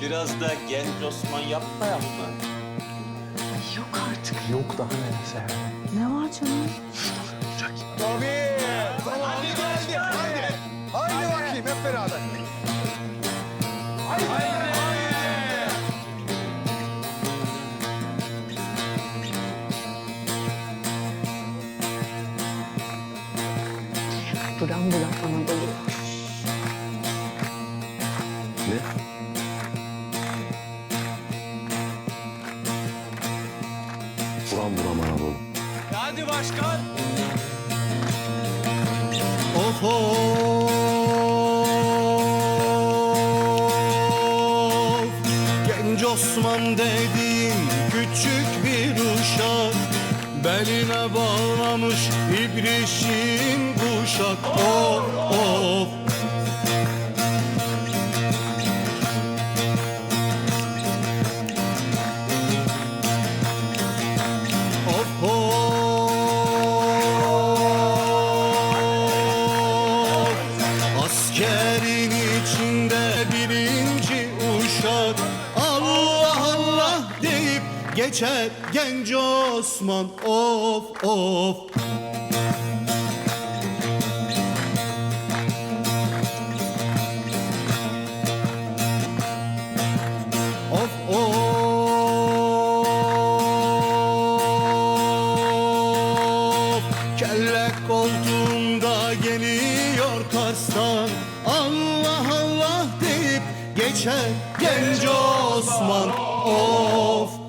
biraz da genç Osman yapmayalım mı? Yok artık. Yok daha neyse. Ne var canım? Tabii. Zamanı geldi. Haydi. Haydi bakayım hep beraber. Haydi. Buram buram Anadolu. Ne? Buram buram Anadolu. Hadi başkan. Of of Genç Osman dediğin küçük bir uşak Beline bağlamış ibrişim kuşak Of of Of Allah Allah deyip geçer genç Osman. Of of. Kelle koltuğunda geliyor Kars'tan. Allah Allah geçer genç Osman. Of